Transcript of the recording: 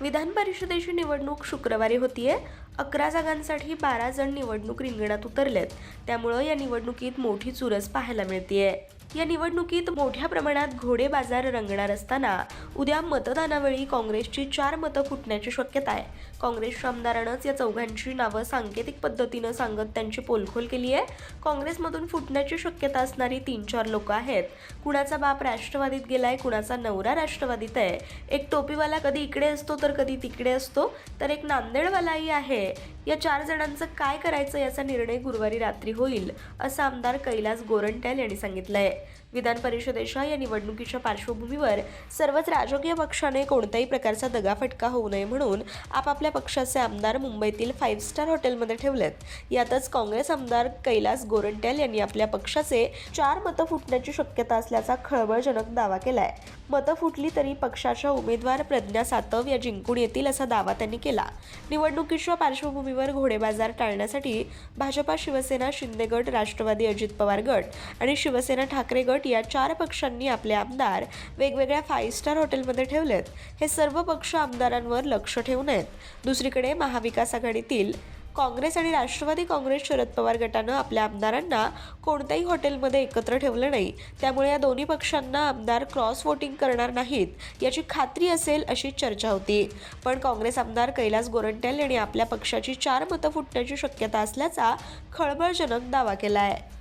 विधान परिषदेची निवडणूक शुक्रवारी होतीये. अकरा जागांसाठी बारा जण निवडणूक रिंगणात उतरलेत. त्यामुळं या निवडणुकीत मोठी चुरस पाहायला मिळतीये. या निवडणुकीत मोठ्या प्रमाणात घोडे बाजार रंगणार असताना उद्या मतदानावेळी काँग्रेसची चार मतं फुटण्याची शक्यता आहे. काँग्रेसच्या आमदारानंच या चौघांची नावं सांकेतिक पद्धतीनं सांगत त्यांची पोलखोल केली आहे. काँग्रेसमधून फुटण्याची शक्यता असणारी तीन चार लोक आहेत. कुणाचा बाप राष्ट्रवादीत गेलाय कुणाचा नवरा राष्ट्रवादीत आहे. एक टोपीवाला कधी इकडे असतो तर कधी तिकडे असतो. तर एक नांदेडवालाही आहे. या चार जणांचं काय करायचं याचा निर्णय गुरुवारी रात्री होईल असं आमदार कैलास गोरंट्याल यांनी सांगितलं आहे विधान परिषदेच्या या निवडणुकीच्या पार्श्वभूमीवर सर्वच राजकीय पक्षाने कोणत्याही प्रकारचा दगाफटका होऊ नये म्हणून आपापल्या पक्षाचे आमदार मुंबईतील फाईव्ह स्टार हॉटेलमध्ये ठेवलेत. यातच काँग्रेस आमदार कैलास गोरंट्याल यांनी आपल्या पक्षाचे चार मतं फुटण्याची शक्यता असल्याचा खळबळजनक दावा केलाय. मतं फुटली तरी पक्षाच्या उमेदवार प्रज्ञा सातव या जिंकून येतील असा दावा त्यांनी केला. निवडणुकीच्या पार्श्वभूमीवर घोडेबाजार टाळण्यासाठी भाजपा शिवसेना शिंदे गट राष्ट्रवादी अजित पवार गट आणि शिवसेना ठाकरे ठाकरे गट या चार पक्षांनी आपले आमदार वेगवेगळ्या फाईव्ह स्टार हॉटेलमध्ये ठेवलेत. हे सर्व पक्ष आमदारांवर लक्ष ठेवून आहेत दुसरीकडे महाविकास आघाडीतील काँग्रेस आणि राष्ट्रवादी काँग्रेस शरद पवार गटानं आपल्या आमदारांना कोणत्याही हॉटेलमध्ये एकत्र ठेवलं नाही. त्यामुळे या दोन्ही पक्षांना आमदार क्रॉस वोटिंग करणार नाहीत याची खात्री असेल अशी चर्चा होती. पण काँग्रेस आमदार कैलास गोरंट्याल यांनी आपल्या पक्षाची चार मतं फुटण्याची शक्यता असल्याचा खळबळजनक दावा केला आहे